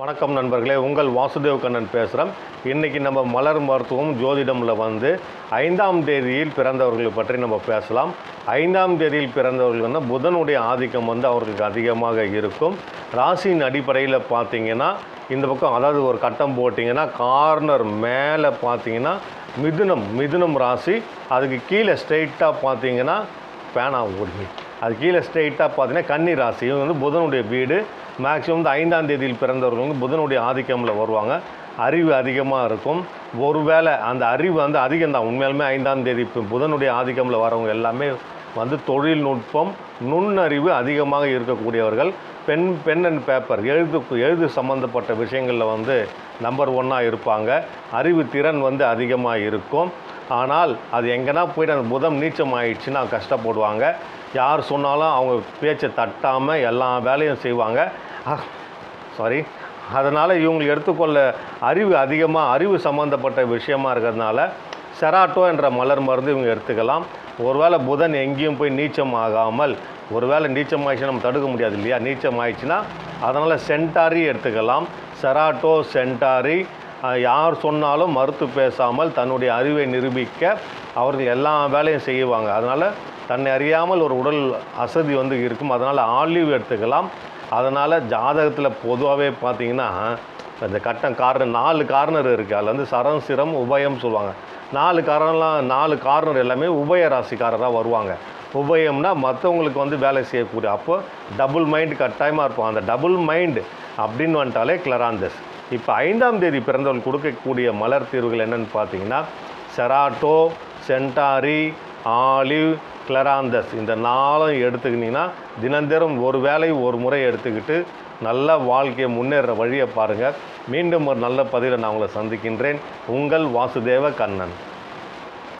வணக்கம் நண்பர்களே உங்கள் வாசுதேவ் கண்ணன் பேசுகிறேன் இன்றைக்கி நம்ம மலர் மருத்துவம் ஜோதிடமில் வந்து ஐந்தாம் தேதியில் பிறந்தவர்களை பற்றி நம்ம பேசலாம். ஐந்தாம் தேதியில் பிறந்தவர்கள் வந்து புதனுடைய ஆதிக்கம் வந்து அவர்களுக்கு அதிகமாக இருக்கும். ராசியின் அடிப்படையில் பார்த்தீங்கன்னா இந்த பக்கம் அதாவது ஒரு கட்டம் போட்டிங்கன்னா கார்னர் மேலே பார்த்தீங்கன்னா மிதுனம் மிதுனம் ராசி. அதுக்கு கீழே ஸ்ட்ரெயிட்டாக பார்த்தீங்கன்னா பேனா ஓடுங்க அது கீழே ஸ்ட்ரெயிட்டாக பார்த்தீங்கன்னா கன்னி ராசி வந்து புதனுடைய வீடு. மேக்ஸிமம் வந்து ஐந்தாம் தேதியில் பிறந்தவர்கள் வந்து புதனுடைய ஆதிக்கமில் வருவாங்க. அறிவு அதிகமாக இருக்கும். ஒருவேளை அந்த அறிவு வந்து அதிகம் தான் உண்மையாலுமே ஐந்தாம் தேதி புதனுடைய ஆதிக்கமில் வரவங்க எல்லாமே வந்து தொழில்நுட்பம் நுண்ணறிவு அதிகமாக இருக்கக்கூடியவர்கள். பென் பென் அண்ட் பேப்பர் எழுது எழுது சம்மந்தப்பட்ட விஷயங்களில் வந்து நம்பர் ஒன்னாக இருப்பாங்க. அறிவு திறன் வந்து அதிகமாக இருக்கும். ஆனால் அது எங்கன்னா போயிட்டு அந்த புதம் நீச்சம் ஆயிடுச்சுன்னா கஷ்டப்படுவாங்க. யார் சொன்னாலும் அவங்க பேச்சை தட்டாமல் எல்லா வேலையும் செய்வாங்க. சாரி அதனால் இவங்களுக்கு எடுத்துக்கொள்ள அறிவு அதிகமாக அறிவு சம்மந்தப்பட்ட விஷயமா இருக்கிறதுனால செராட்டோ என்ற மலர் மருந்து இவங்க எடுத்துக்கலாம். ஒருவேளை புதன் எங்கேயும் போய் நீச்சம் ஆகாமல் ஒருவேளை நீச்சம் ஆயிடுச்சுன்னா நம்ம தடுக்க முடியாது இல்லையா? நீச்சம் ஆயிடுச்சுன்னா அதனால் சென்டாரி எடுத்துக்கலாம். செராட்டோ சென்டாரி யார் சொன்னாலும் மறுத்து பேசாமல் தன்னுடைய அறிவை நிரூபிக்க அவர்கள் எல்லா வேலையும் செய்வாங்க. அதனால் தன்னை அறியாமல் ஒரு உடல் அசதி வந்து இருக்கும். அதனால் ஆலிவ் எடுத்துக்கலாம். அதனால் ஜாதகத்தில் பொதுவாகவே பார்த்தீங்கன்னா இந்த கட்டம் கார்னர் நாலு கார்னர் இருக்குது அதில் வந்து சரம் சிரம் உபயம் சொல்லுவாங்க. நாலு காரணம்லாம் நாலு கார்னர் எல்லாமே உபய ராசிக்காரராக வருவாங்க. உபயம்னா மற்றவங்களுக்கு வந்து வேலை செய்யக்கூடிய அப்போ டபுள் மைண்ட் கட்டாயமாக இருப்போம் அந்த டபுள் மைண்டு அப்படின்னு வந்துட்டாலே கிளராந்தஸ் இப்போ ஐந்தாம் தேதி பிறந்தவர்கள் கொடுக்கக்கூடிய மலர் தீர்வுகள் என்னென்னு பார்த்தீங்கன்னா செராட்டோ சென்டாரி ஆலிவ் கிளராந்தஸ். இந்த நாளும் எடுத்துக்கிட்டிங்கன்னா தினந்தரும் ஒரு வேளை ஒரு முறை எடுத்துக்கிட்டு நல்ல வாழ்க்கையை முன்னேற வழியை பாருங்கள் மீண்டும் ஒரு நல்ல பதிவில் நான் உங்களை சந்திக்கின்றேன். உங்கள் வாசுதேவ கண்ணன்.